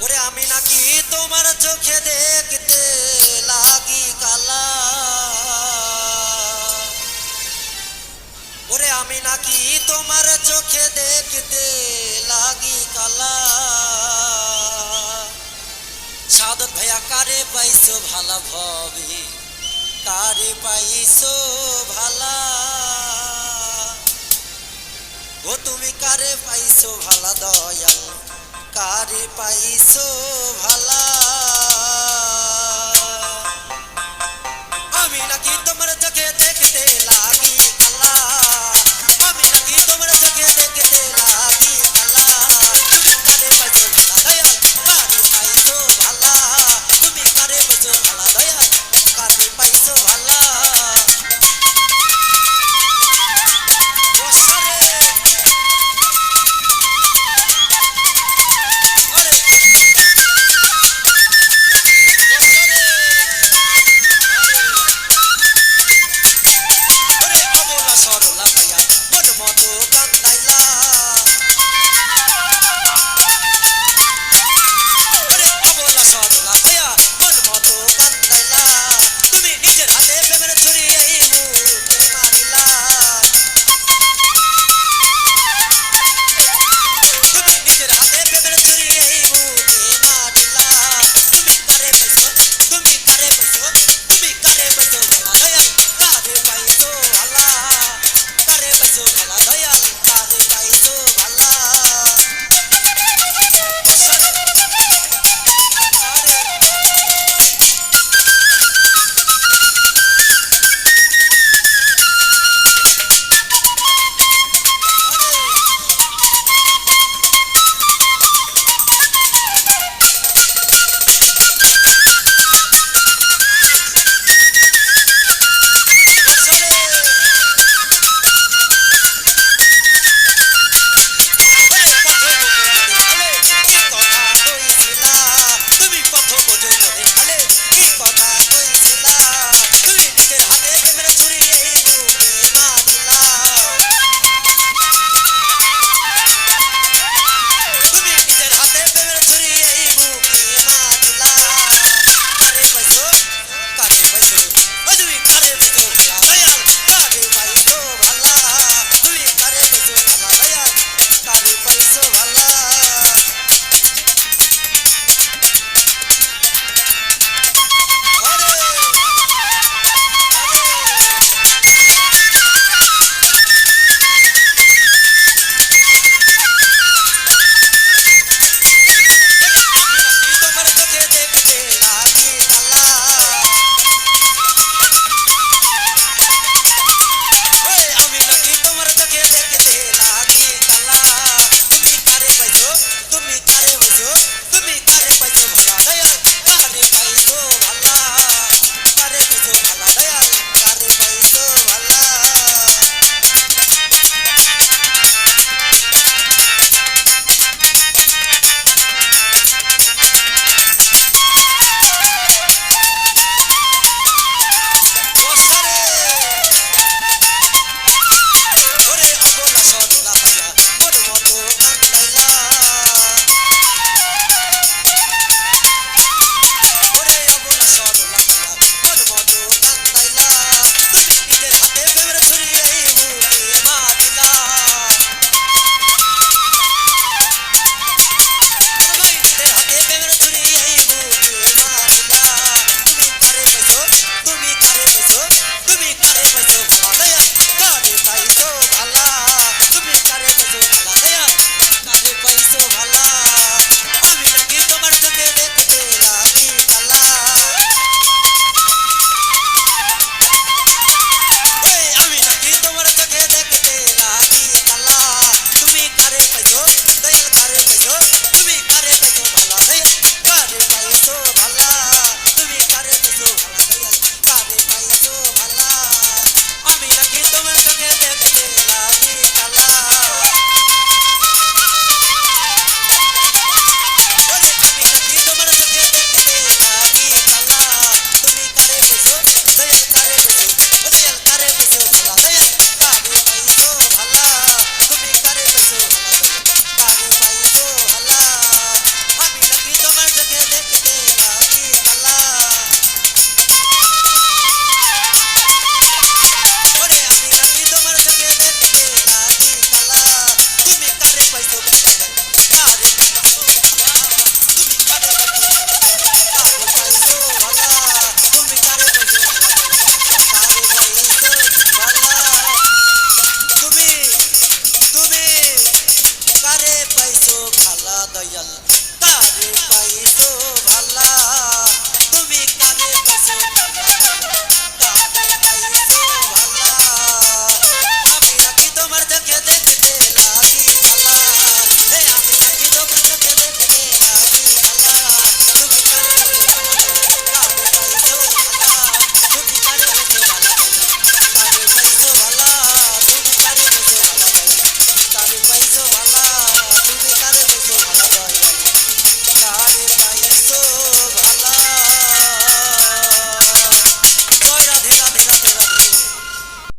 ওরে আমি নাকি তোমার চোখে দেখতে লাগি কালা? ওরে আমি নাকি তোমার চোখে দেখতে লাগি কালা? সাদত ভাইয়া, কারে পাইছো ভালা ভবে? কারে পাইছো ভালা? ও তুমি কারে পাইছো ভালা দয়াল? কারে পাইছো ভালা?